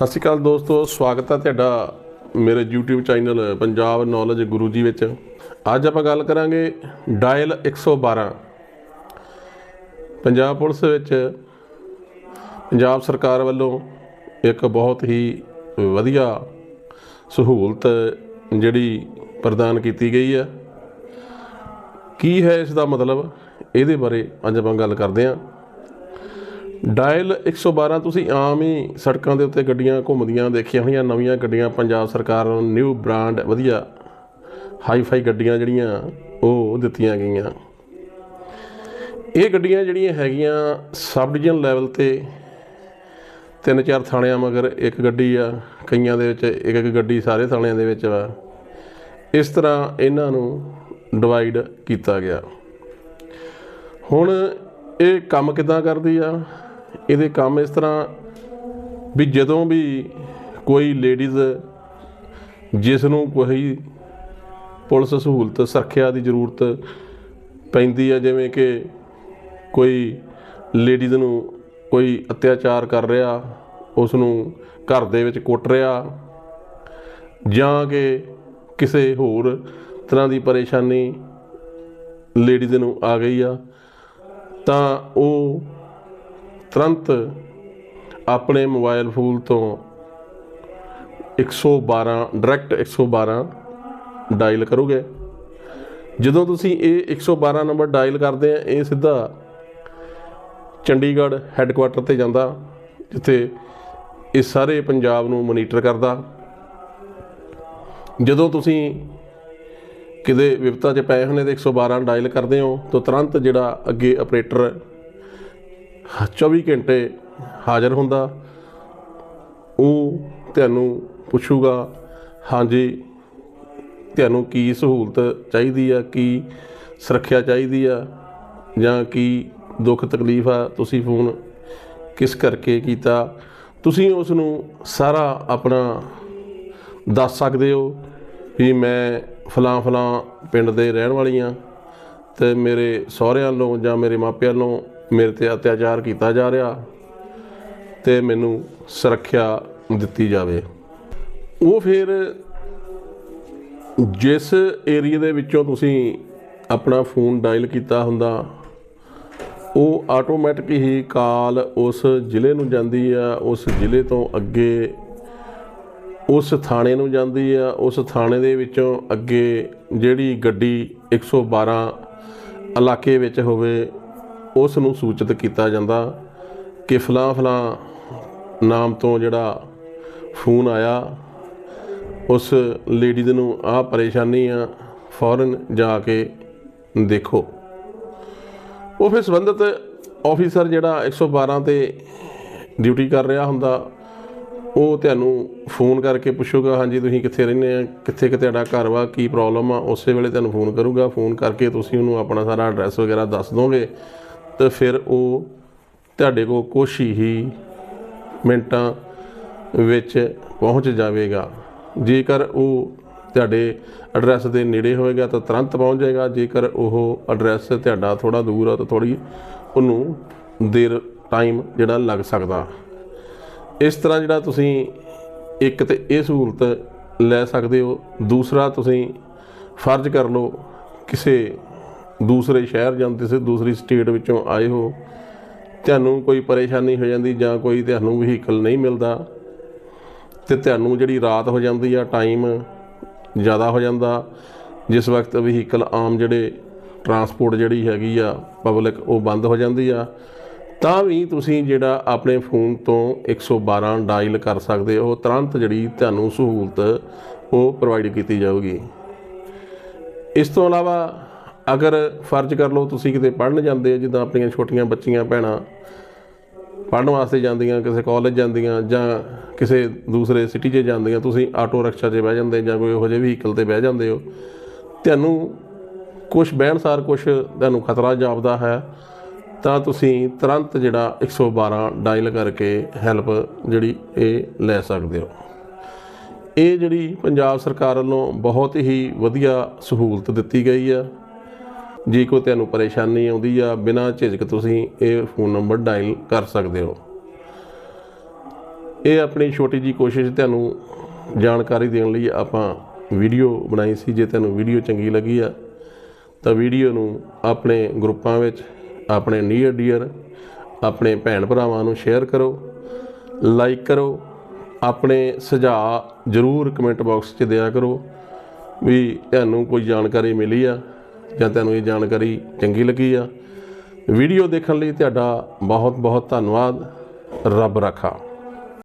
ਸਤਿ ਸ਼੍ਰੀ ਅਕਾਲ ਦੋਸਤੋ, ਸਵਾਗਤ ਹੈ ਤੁਹਾਡਾ ਮੇਰੇ YouTube channel Punjab knowledge Guru ji ਵਿੱਚ। ਅੱਜ ਆਪਾਂ ਗੱਲ ਕਰਾਂਗੇ ਡਾਇਲ 112 ਪੰਜਾਬ ਪੁਲਿਸ ਵਿੱਚ ਪੰਜਾਬ ਸਰਕਾਰ ਵੱਲੋਂ ਇੱਕ ਬਹੁਤ ਹੀ ਵਧੀਆ ਸਹੂਲਤ ਜਿਹੜੀ ਪ੍ਰਦਾਨ ਕੀਤੀ ਗਈ ਹੈ। ਕੀ ਹੈ ਇਸ ਦਾ ਮਤਲਬ? ਇਹਦੇ ਬਾਰੇ ਅੱਜ ਆਪਾਂ ਗੱਲ ਕਰਦੇ ਹਾਂ। ਡਾਇਲ 112 ਤੁਸੀਂ ਆਮ ਹੀ ਸੜਕਾਂ ਦੇ ਉੱਤੇ ਗੱਡੀਆਂ ਘੁੰਮਦੀਆਂ ਦੇਖੀਆਂ ਹੋਈਆਂ, ਨਵੀਆਂ ਗੱਡੀਆਂ, ਪੰਜਾਬ ਸਰਕਾਰ ਨੂੰ ਨਿਊ ਬ੍ਰਾਂਡ ਵਧੀਆ ਹਾਈ-ਫਾਈ ਗੱਡੀਆਂ ਜਿਹੜੀਆਂ, ਉਹ ਦਿੱਤੀਆਂ ਗਈਆਂ। ਇਹ ਗੱਡੀਆਂ ਜਿਹੜੀਆਂ ਹੈਗੀਆਂ ਸਬ ਡਿਵੀਜ਼ਨ ਲੈਵਲ ਤੇ ਤਿੰਨ ਚਾਰ ਥਾਣਿਆਂ ਮਗਰ ਇੱਕ ਗੱਡੀ ਆ, ਕਈਆਂ ਦੇ ਵਿੱਚ ਇੱਕ ਇੱਕ ਗੱਡੀ ਸਾਰੇ ਥਾਣਿਆਂ ਦੇ ਵਿੱਚ ਆ ਇਸ ਤਰ੍ਹਾਂ ਇਹਨਾਂ ਨੂੰ ਡਿਵਾਈਡ ਕੀਤਾ ਗਿਆ। ਹੁਣ ਇਹ ਕੰਮ ਕਿਦਾਂ ਕਰਦੀ ਆ? ਇਹਦੇ ਕੰਮ ਇਸ ਤਰ੍ਹਾਂ ਵੀ ਜਦੋਂ ਵੀ ਕੋਈ ਲੇਡੀਜ਼ ਜਿਸ ਨੂੰ ਕੋਈ ਪੁਲਿਸ ਸਹੂਲਤ, ਸੁਰੱਖਿਆ ਦੀ ਜ਼ਰੂਰਤ ਪੈਂਦੀ ਆ, ਜਿਵੇਂ ਕਿ ਕੋਈ ਲੇਡੀਜ਼ ਨੂੰ ਕੋਈ ਅਤਿਆਚਾਰ ਕਰ ਰਿਹਾ ਉਸ ਨੂੰ ਘਰ ਦੇ ਵਿੱਚ ਕੁੱਟ ਰਿਹਾ ਜਾਂ ਕਿ ਕਿਸੇ ਹੋਰ ਤਰ੍ਹਾਂ ਦੀ ਪਰੇਸ਼ਾਨੀ ਲੇਡੀਜ਼ ਨੂੰ ਆ ਗਈ ਆ, ਤਾਂ ਉਹ ਤੁਰੰਤ ਆਪਣੇ ਮੋਬਾਈਲ ਫੋਨ ਤੋਂ 112 ਡਾਇਰੈਕਟ 112 ਡਾਇਲ ਕਰੋਗੇ। ਜਦੋਂ ਤੁਸੀਂ ਇਹ 112 ਨੰਬਰ ਡਾਇਲ ਕਰਦੇ ਆ, ਇਹ ਸਿੱਧਾ ਚੰਡੀਗੜ੍ਹ ਹੈੱਡਕੁਆਟਰ ਤੇ ਜਾਂਦਾ, ਜਿੱਥੇ ਇਹ ਸਾਰੇ ਪੰਜਾਬ ਨੂੰ ਮੋਨੀਟਰ ਕਰਦਾ। ਜਦੋਂ ਤੁਸੀਂ ਕਿਤੇ ਵਿਪਤਾ 'ਚ ਪਏ ਹੋਣੇ ਤੇ 112 ਡਾਇਲ ਕਰਦੇ ਹੋ, ਤਾਂ ਤੁਰੰਤ ਜਿਹੜਾ ਅੱਗੇ ਆਪਰੇਟਰ 24 ਘੰਟੇ ਹਾਜ਼ਰ ਹੁੰਦਾ। ਉਹ ਤੁਹਾਨੂੰ ਪੁੱਛੂਗਾ, ਹਾਂਜੀ, ਤੁਹਾਨੂੰ ਕੀ ਸਹੂਲਤ ਚਾਹੀਦੀ ਆ, ਕੀ ਸੁਰੱਖਿਆ ਚਾਹੀਦੀ ਆ, ਜਾਂ ਕੀ ਦੁੱਖ ਤਕਲੀਫ ਆ, ਤੁਸੀਂ ਫੋਨ ਕਿਸ ਕਰਕੇ ਕੀਤਾ? ਤੁਸੀਂ ਉਸ ਨੂੰ ਸਾਰਾ ਆਪਣਾ ਦੱਸ ਸਕਦੇ ਹੋ ਵੀ ਮੈਂ ਫਲਾਂ ਫਲਾਂ ਪਿੰਡ ਦੇ ਰਹਿਣ ਵਾਲੀ ਆ ਤੇ ਮੇਰੇ ਸਹੁਰਿਆਂ ਵੱਲੋਂ ਜਾਂ ਮੇਰੇ ਮਾਪਿਆਂ ਵੱਲੋਂ ਮੇਰੇ ਤੇ ਅਤਿਆਚਾਰ ਕੀਤਾ ਜਾ ਰਿਹਾ ਤੇ ਮੈਨੂੰ ਸੁਰੱਖਿਆ ਦਿੱਤੀ ਜਾਵੇ। ਉਹ ਫਿਰ ਜਿਸ ਏਰੀਆ ਦੇ ਵਿੱਚੋਂ ਤੁਸੀਂ ਆਪਣਾ ਫੋਨ ਡਾਇਲ ਕੀਤਾ ਹੁੰਦਾ, ਉਹ ਆਟੋਮੈਟਿਕ ਹੀ ਕਾਲ ਉਸ ਜ਼ਿਲ੍ਹੇ ਨੂੰ ਜਾਂਦੀ ਆ, ਉਸ ਜ਼ਿਲ੍ਹੇ ਤੋਂ ਅੱਗੇ ਉਸ ਥਾਣੇ ਨੂੰ ਜਾਂਦੀ ਆ, ਉਸ ਥਾਣੇ ਦੇ ਵਿੱਚੋਂ ਅੱਗੇ ਜਿਹੜੀ ਗੱਡੀ 112 ਇਲਾਕੇ ਵਿੱਚ ਹੋਵੇ ਉਸ ਨੂੰ ਸੂਚਿਤ ਕੀਤਾ ਜਾਂਦਾ ਕਿ ਫਲਾਂ ਫਲਾਂ ਨਾਮ ਤੋਂ ਜਿਹੜਾ ਫੋਨ ਆਇਆ, ਉਸ ਲੇਡੀਜ਼ ਨੂੰ ਆਹ ਪਰੇਸ਼ਾਨੀ ਆ, ਫੌਰਨ ਜਾ ਕੇ ਦੇਖੋ। ਉਹ ਫਿਰ ਸੰਬੰਧਿਤ ਆਫੀਸਰ ਜਿਹੜਾ 112 ਤੇ ਡਿਊਟੀ ਕਰ ਰਿਹਾ ਹੁੰਦਾ, ਉਹ ਤੁਹਾਨੂੰ ਫੋਨ ਕਰਕੇ ਪੁੱਛੂਗਾ, ਹਾਂਜੀ, ਤੁਸੀਂ ਕਿੱਥੇ ਰਹਿੰਦੇ ਆ? ਕਿੱਥੇ ਕਿ ਤੁਹਾਡਾ ਘਰ ਵਾ? ਕੀ ਪ੍ਰੋਬਲਮ ਆ? ਉਸੇ ਵੇਲੇ ਤੁਹਾਨੂੰ ਫੋਨ ਕਰੂਗਾ। ਫੋਨ ਕਰਕੇ ਤੁਸੀਂ ਉਹਨੂੰ ਆਪਣਾ ਸਾਰਾ ਐਡਰੈਸ ਵਗੈਰਾ ਦੱਸ ਦੋਗੇ। ਤੇ ਫਿਰ ਉਹ ਤੁਹਾਡੇ ਕੋਲ ਕੁਛ ਹੀ ਮਿੰਟਾਂ ਵਿੱਚ ਪਹੁੰਚ ਜਾਵੇਗਾ। ਜੇਕਰ ਉਹ ਤੁਹਾਡੇ ਐਡਰੈਸ ਦੇ ਨੇੜੇ ਹੋਵੇਗਾ ਤਾਂ ਤੁਰੰਤ ਪਹੁੰਚ ਜਾਏਗਾ। ਜੇਕਰ ਉਹ ਐਡਰੈਸ ਤੁਹਾਡਾ ਥੋੜਾ ਦੂਰ ਆ ਤਾਂ ਥੋੜੀ ਉਹਨੂੰ ਦੇਰ ਟਾਈਮ ਜਿਹੜਾ ਲੱਗ ਸਕਦਾ। ਇਸ ਤਰ੍ਹਾਂ ਜਿਹੜਾ ਤੁਸੀਂ ਇੱਕ ਤੇ ਇਹ ਸਹੂਲਤ ਲੈ ਸਕਦੇ ਹੋ, ਦੂਸਰਾ ਤੁਸੀਂ ਫਰਜ਼ ਕਰ ਲਓ ਕਿਸੇ ਦੂਸਰੇ ਸ਼ਹਿਰ ਜਾਂਦੇ ਸੀ, ਦੂਸਰੀ ਸਟੇਟ ਵਿੱਚੋਂ ਆਏ ਹੋ। ਤੁਹਾਨੂੰ ਕੋਈ ਪਰੇਸ਼ਾਨੀ ਹੋ ਜਾਂਦੀ ਜਾਂ ਕੋਈ ਤੁਹਾਨੂੰ ਵਹੀਕਲ ਨਹੀਂ ਮਿਲਦਾ। ਤੇ ਤੁਹਾਨੂੰ ਜਿਹੜੀ ਰਾਤ ਹੋ ਜਾਂਦੀ ਆ ਟਾਈਮ ਜ਼ਿਆਦਾ ਹੋ ਜਾਂਦਾ। ਜਿਸ ਵਕਤ ਵਹੀਕਲ ਆਮ ਜਿਹੜੇ ਟਰਾਂਸਪੋਰਟ ਜਿਹੜੀ ਹੈਗੀ ਆ ਪਬਲਿਕ ਉਹ ਬੰਦ ਹੋ ਜਾਂਦੀ ਆ। ਤਾਂ ਵੀ ਤੁਸੀਂ ਜਿਹੜਾ ਆਪਣੇ ਫੋਨ ਤੋਂ 112 ਡਾਇਲ ਕਰ ਸਕਦੇ ਹੋ। ਤੁਰੰਤ ਜਿਹੜੀ ਤੁਹਾਨੂੰ ਸਹੂਲਤ ਉਹ ਪ੍ਰੋਵਾਈਡ ਕੀਤੀ ਜਾਊਗੀ। ਇਸ ਤੋਂ ਇਲਾਵਾ ਅਗਰ ਫਰਜ਼ ਕਰ ਲਓ ਤੁਸੀਂ ਕਿਤੇ ਪੜ੍ਹਨ ਜਾਂਦੇ ਹੋ ਜਿੱਦਾਂ ਆਪਣੀਆਂ ਛੋਟੀਆਂ ਬੱਚੀਆਂ, ਭੈਣਾਂ ਪੜ੍ਹਨ ਵਾਸਤੇ ਜਾਂਦੀਆਂ, ਕਿਸੇ ਕਾਲਜ ਜਾਂਦੀਆਂ ਜਾਂ ਕਿਸੇ ਦੂਸਰੇ ਸਿਟੀ 'ਚ ਜਾਂਦੀਆਂ, ਤੁਸੀਂ ਆਟੋ ਰਿਕਸ਼ਾ 'ਚ ਬਹਿ ਜਾਂਦੇ ਜਾਂ ਕੋਈ ਇਹੋ ਜਿਹੇ ਵਹੀਕਲ ਤੇ ਬਹਿ ਜਾਂਦੇ ਹੋ, ਤੁਹਾਨੂੰ ਕੁਝ ਬਹਿਣਸਾਰ ਕੁਝ ਤੁਹਾਨੂੰ ਖਤਰਾ ਜਾਪਦਾ ਹੈ, ਤਾਂ ਤੁਸੀਂ ਤੁਰੰਤ ਜਿਹੜਾ 112 ਡਾਇਲ ਕਰਕੇ ਹੈਲਪ ਜਿਹੜੀ ਇਹ ਲੈ ਸਕਦੇ ਹੋ। ਇਹ ਜਿਹੜੀ ਪੰਜਾਬ ਸਰਕਾਰ ਵੱਲੋਂ ਬਹੁਤ ਹੀ ਵਧੀਆ ਸਹੂਲਤ ਦਿੱਤੀ ਗਈ ਆ। ਜੇ ਕੋਈ ਤੁਹਾਨੂੰ ਪਰੇਸ਼ਾਨੀ ਆਉਂਦੀ ਆ, ਬਿਨਾਂ ਝਿਜਕ ਤੁਸੀਂ ਇਹ ਫੋਨ ਨੰਬਰ ਡਾਇਲ ਕਰ ਸਕਦੇ ਹੋ। ਇਹ ਆਪਣੀ ਛੋਟੀ ਜੀ ਕੋਸ਼ਿਸ਼ ਤੁਹਾਨੂੰ ਜਾਣਕਾਰੀ ਦੇਣ ਲਈ ਆਪਾਂ ਵੀਡੀਓ ਬਣਾਈ ਸੀ, ਜੇ ਤੁਹਾਨੂੰ ਵੀਡੀਓ ਚੰਗੀ ਲੱਗੀ ਆ, ਤਾਂ ਵੀਡੀਓ ਨੂੰ ਆਪਣੇ ਗਰੁੱਪਾਂ ਵਿੱਚ, ਆਪਣੇ ਨੀਅਰ ਡੀਅਰ ਆਪਣੇ ਭੈਣ ਭਰਾਵਾਂ ਨੂੰ ਸ਼ੇਅਰ ਕਰੋ ਲਾਈਕ ਕਰੋ, ਆਪਣੇ ਸੁਝਾਅ ਜ਼ਰੂਰ ਕਮੈਂਟ ਬਾਕਸ 'ਚ ਦਿਆ ਕਰੋ ਵੀ ਤੁਹਾਨੂੰ ਕੋਈ ਜਾਣਕਾਰੀ ਮਿਲੀ ਆ। ਜਾਂ ਤੁਹਾਨੂੰ ਇਹ ਜਾਣਕਾਰੀ ਚੰਗੀ ਲੱਗੀ ਆ। ਵੀਡੀਓ ਦੇਖਣ ਲਈ ਤੁਹਾਡਾ ਬਹੁਤ ਬਹੁਤ ਧੰਨਵਾਦ। ਰੱਬ ਰੱਖਾ।